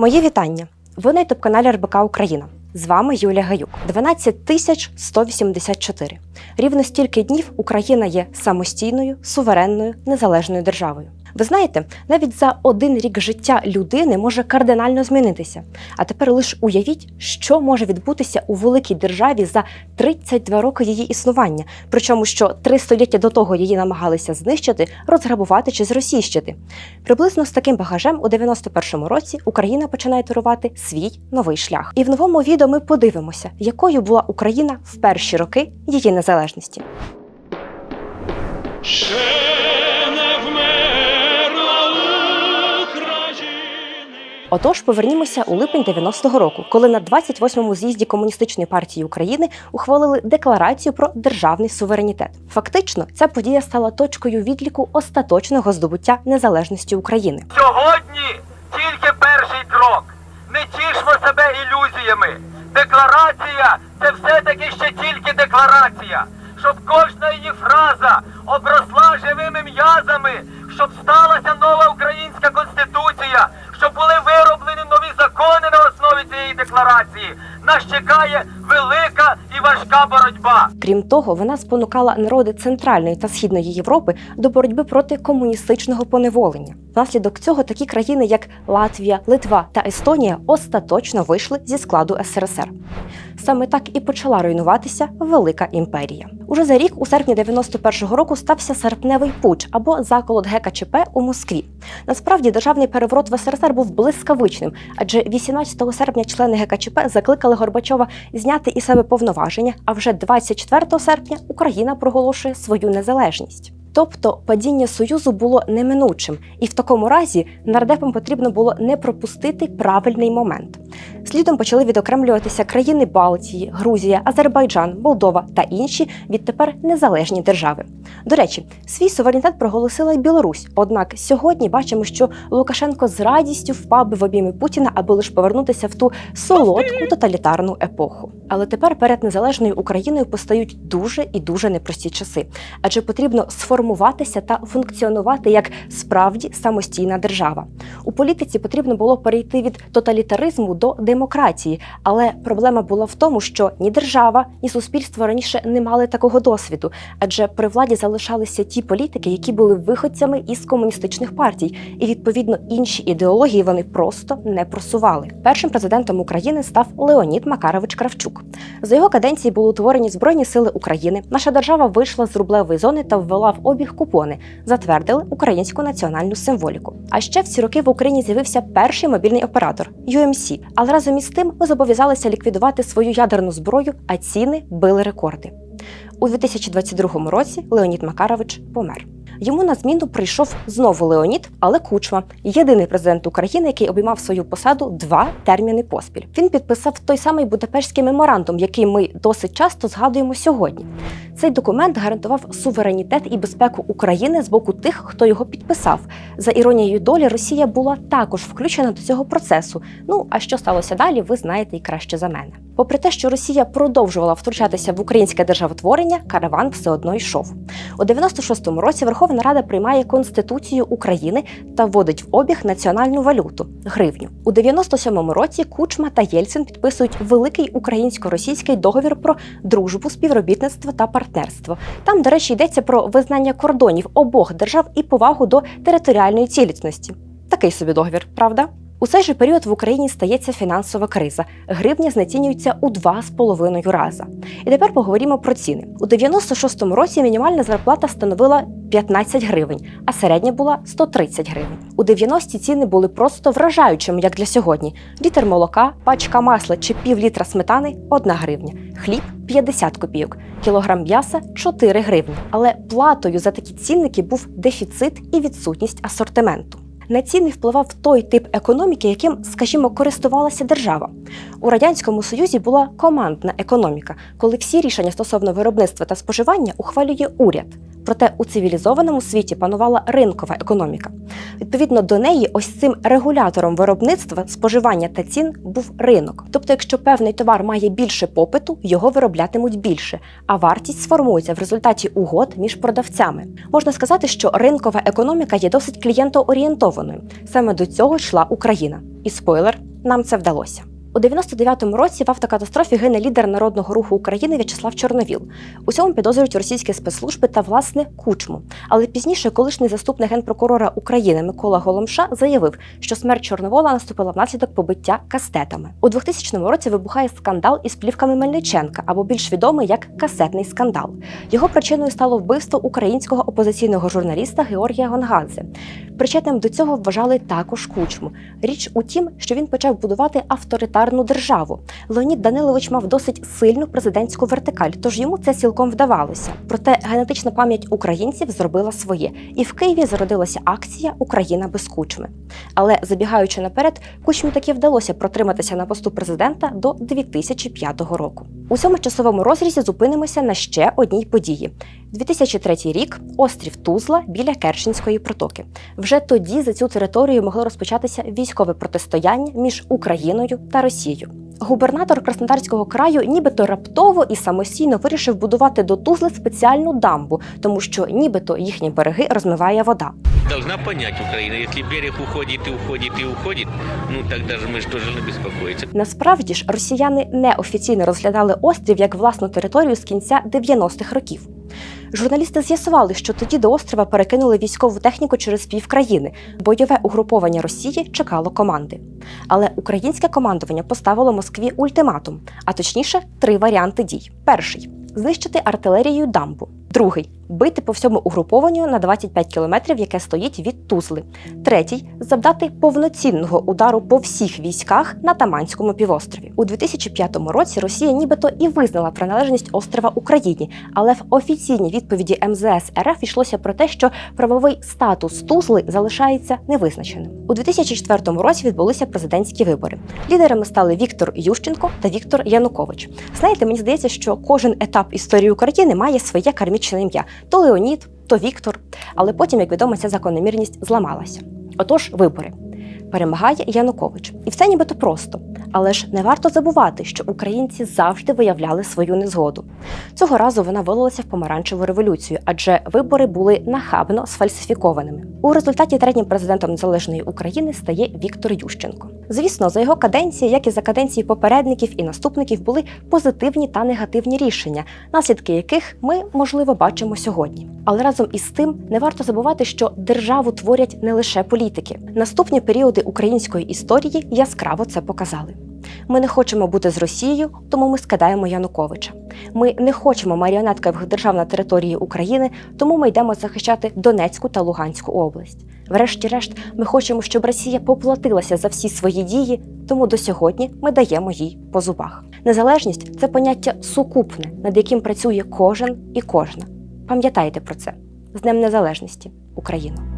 Мої вітання. Ви на ютуб каналі РБК Україна. З вами Юлія Гаюк. 12 тисяч 184. Рівно стільки днів Україна є самостійною, суверенною, незалежною державою. Ви знаєте, навіть за один рік життя людини може кардинально змінитися. А тепер лише уявіть, що може відбутися у великій державі за 32 роки її існування, причому що три століття до того її намагалися знищити, розграбувати чи зросійщити. Приблизно з таким багажем у 91-му році Україна починає турувати свій новий шлях. І в новому відео ми подивимося, якою була Україна в перші роки її незалежності. Ще Отож, повернімося у липень 90-го року, коли на 28-му з'їзді комуністичної партії України ухвалили декларацію про державний суверенітет. Фактично, ця подія стала точкою відліку остаточного здобуття незалежності України. Сьогодні тільки перший крок. Не тішмо себе ілюзіями. Декларація це все-таки ще тільки декларація. Щоб кожна її фраза обросла живими м'язами, щоб сталася нова українська конституція, декларації. Нас чекає велика важка боротьба. Крім того, вона спонукала народи Центральної та Східної Європи до боротьби проти комуністичного поневолення. Внаслідок цього такі країни, як Латвія, Литва та Естонія, остаточно вийшли зі складу СРСР. Саме так і почала руйнуватися Велика імперія. Уже за рік, у серпні 91-го року, стався серпневий пуч або заколот ГКЧП у Москві. Насправді державний переворот в СРСР був блискавичним, адже 18 серпня члени ГКЧП закликали Горбачова зняти із себе повноваження. А вже 24 серпня Україна проголошує свою незалежність. Тобто падіння союзу було неминучим, і в такому разі нардепам потрібно було не пропустити правильний момент. Слідом почали відокремлюватися країни Балтії, Грузія, Азербайджан, Молдова та інші відтепер незалежні держави. До речі, свій суверенітет проголосила й Білорусь. Однак сьогодні бачимо, що Лукашенко з радістю впав би в обійми Путіна, аби лише повернутися в ту солодку тоталітарну епоху. Але тепер перед незалежною Україною постають дуже і дуже непрості часи, адже потрібно сформуватися та функціонувати як справді самостійна держава. У політиці потрібно було перейти від тоталітаризму до демократії, але проблема була в тому, що ні держава, ні суспільство раніше не мали такого досвіду, адже при владі залишалися ті політики, які були виходцями із комуністичних партій, і відповідно інші ідеології вони просто не просували. Першим президентом України став Леонід Макарович Кравчук. За його каденції були утворені Збройні сили України. Наша держава вийшла з рублевої зони та ввела в обіг купони, затвердили українську національну символіку. А ще в ці роки в Україні з'явився перший мобільний оператор UMC. Але разом із тим ми зобов'язалися ліквідувати свою ядерну зброю, а ціни били рекорди. У 2022 році Леонід Макарович помер. Йому на зміну прийшов знову Леонід, але Кучма, єдиний президент України, який обіймав свою посаду два терміни поспіль. Він підписав той самий Будапештський меморандум, який ми досить часто згадуємо сьогодні. Цей документ гарантував суверенітет і безпеку України з боку тих, хто його підписав. За іронією долі, Росія була також включена до цього процесу. Ну а що сталося далі, ви знаєте і краще за мене. Попри те, що Росія продовжувала втручатися в українське державотворення, караван все одно йшов. У 96-му році Верховна Рада приймає Конституцію України та вводить в обіг національну валюту гривню. У 97-му році Кучма та Єльцин підписують великий українсько-російський договір про дружбу, співробітництво та партнерство. Там, до речі, йдеться про визнання кордонів обох держав і повагу до територіальної цілісності. Такий собі договір, правда? У цей же період в Україні стається фінансова криза. Гривня знецінюється у два з половиною рази. І тепер поговоримо про ціни. У 96-му році мінімальна зарплата становила 15 гривень, а середня була 130 гривень. У 90-ті ціни були просто вражаючими, як для сьогодні. Літр молока, пачка масла чи пів літра сметани 1 гривня, хліб 50 копійок, кілограм м'яса 4 гривні. Але платою за такі цінники був дефіцит і відсутність асортименту. На ціни впливав той тип економіки, яким, скажімо, користувалася держава. У радянському союзі була командна економіка, коли всі рішення стосовно виробництва та споживання ухвалює уряд. Проте у цивілізованому світі панувала ринкова економіка. Відповідно до неї, ось цим регулятором виробництва, споживання та цін був ринок. Тобто, якщо певний товар має більше попиту, його вироблятимуть більше, а вартість сформується в результаті угод між продавцями. Можна сказати, що ринкова економіка є досить клієнтоорієнтованою. Саме до цього йшла Україна. І спойлер нам це вдалося. У 99-му році в автокатастрофі гине лідер народного руху України В'ячеслав Чорновіл. У цьому підозрюють російські спецслужби та власне кучму. Але пізніше колишній заступник генпрокурора України Микола Голомша заявив, що смерть Чорновола наступила внаслідок побиття кастетами. У 2000 році вибухає скандал із плівками Мельниченка, або більш відомий як касетний скандал. Його причиною стало вбивство українського опозиційного журналіста Георгія Гонгадзе. Причетним до цього вважали також кучму. Річ у тім, що він почав будувати авторитарну державу. Леонід Данилович мав досить сильну президентську вертикаль, тож йому це цілком вдавалося. Проте генетична пам'ять українців зробила своє, і в Києві зародилася акція Україна без кучми. Але забігаючи наперед, кучмі таки вдалося протриматися на посту президента до 2005 року. У цьому часовому розрізі зупинимося на ще одній події. 2003 рік острів Тузла біля Керченської протоки. Вже тоді за цю територію могло розпочатися військове протистояння між Україною та Росією. Губернатор Краснодарського краю нібито раптово і самостійно вирішив будувати до Тузли спеціальну дамбу, тому що нібито їхні береги розмиває вода. Должна понять Украина, если берег уходит и уходит и уходит, ну тогда же мы же тоже должны беспокоиться. Насправді ж росіяни неофіційно розглядали острів як власну територію з кінця 90-х років. Журналісти з'ясували, що тоді до острова перекинули військову техніку через півкраїни. Бойове угруповання Росії чекало команди. Але українське командування поставило Москві ультиматум, а точніше, три варіанти дій: перший знищити артилерією дамбу. Другий бити по всьому угрупованню на 25 кілометрів, яке стоїть від Тузли. Третій завдати повноцінного удару по всіх військах на Таманському півострові. У 2005 році Росія нібито і визнала приналежність острова Україні, але в офіційній відповіді МЗС РФ йшлося про те, що правовий статус Тузли залишається невизначеним. У 2004 році відбулися президентські вибори. Лідерами стали Віктор Ющенко та Віктор Янукович. Знаєте, мені здається, що кожен етап історії України має своє кармічне ім'я: то Леонід, то Віктор. Але потім, як відомо, ця закономірність зламалася. Отож, вибори. Перемагає Янукович. І все нібито просто. Але ж не варто забувати, що українці завжди виявляли свою незгоду. Цього разу вона вилилася в помаранчеву революцію, адже вибори були нахабно сфальсифікованими. У результаті третім президентом незалежної України стає Віктор Ющенко. Звісно, за його каденції, як і за каденції попередників і наступників, були позитивні та негативні рішення, наслідки яких ми можливо бачимо сьогодні. Але разом із тим не варто забувати, що державу творять не лише політики. Наступні періоди української історії яскраво це показали. Ми не хочемо бути з Росією, тому ми скидаємо Януковича. Ми не хочемо маріонеткових держав на території України, тому ми йдемо захищати Донецьку та Луганську область. Врешті-решт, ми хочемо, щоб Росія поплатилася за всі свої дії, тому до сьогодні ми даємо їй по зубах. Незалежність це поняття сукупне, над яким працює кожен і кожна. Пам'ятайте про це з Днем Незалежності, Україно!